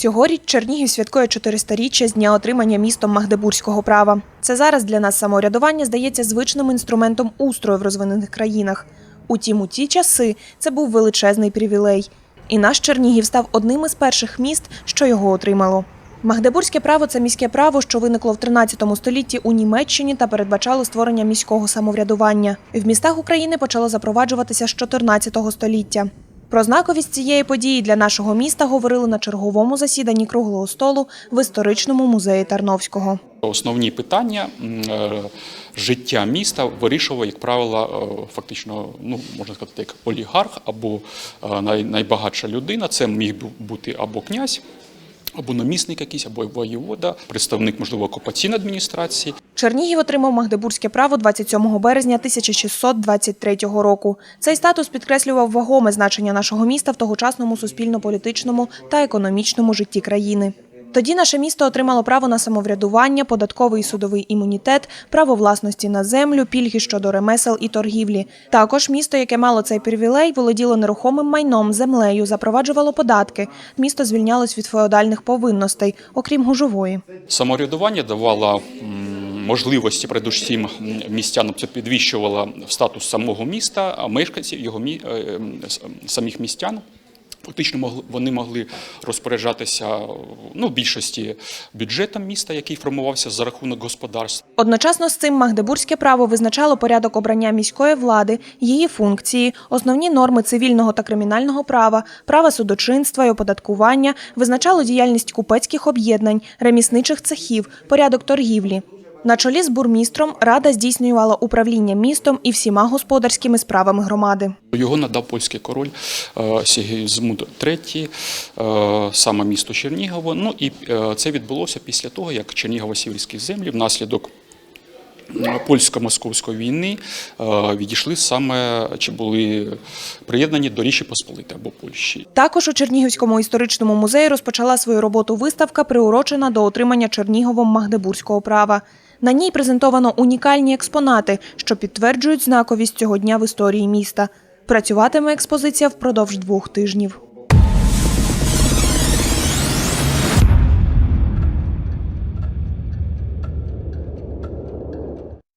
Цьогоріч Чернігів святкує 400-річчя з дня отримання містом магдебурзького права. Це зараз для нас самоврядування здається звичним інструментом устрою в розвинених країнах. Утім, у ті часи це був величезний привілей. І наш Чернігів став одним із перших міст, що його отримало. Магдебурзьке право це міське право, що виникло в 13 столітті у Німеччині та передбачало створення міського самоврядування. В містах України почало запроваджуватися з 14 століття. Про знаковість цієї події для нашого міста говорили на черговому засіданні круглого столу в історичному музеї Тарновського. Основні питання е, життя міста вирішував, як правило, е, фактично, ну можна сказати, як олігарх або е, найбагатша людина. Це міг бу- бути або князь, або намісник якийсь, або воєвода, представник, можливо, окупаційної адміністрації. Чернігів отримав магдебурзьке право 27 березня 1623 року. Цей статус підкреслював вагоме значення нашого міста в тогочасному суспільно-політичному та економічному житті країни. Тоді наше місто отримало право на самоврядування, податковий і судовий імунітет, право власності на землю, пільги щодо ремесел і торгівлі. Також місто, яке мало цей привілей, володіло нерухомим майном, землею, запроваджувало податки. Місто звільнялось від феодальних повинностей, окрім гужової. Самоврядування давало можливості, передусім м, містянам це підвищувало в статус самого міста, а мешканців його мі- е, самих містян. Фактично могли- вони могли розпоряджатися ну, в більшості бюджетом міста, який формувався за рахунок господарств. Одночасно з цим магдебурзьке право визначало порядок обрання міської влади, її функції, основні норми цивільного та кримінального права, права судочинства і оподаткування, визначало діяльність купецьких об'єднань, ремісничих цехів, порядок торгівлі. На чолі з бурмістром рада здійснювала управління містом і всіма господарськими справами громади. Його надав польський король е, Сігізмунд III, саме місто Чернігово. Ну і е, це відбулося після того, як Чернігово-Сіверські землі внаслідок польсько-московської війни е, відійшли саме чи були приєднані до Річі Посполити або Польщі. Також у Чернігівському історичному музеї розпочала свою роботу виставка, приурочена до отримання Черніговом магдебурзького права. На ній презентовано унікальні експонати, що підтверджують знаковість цього дня в історії міста. Працюватиме експозиція впродовж двох тижнів.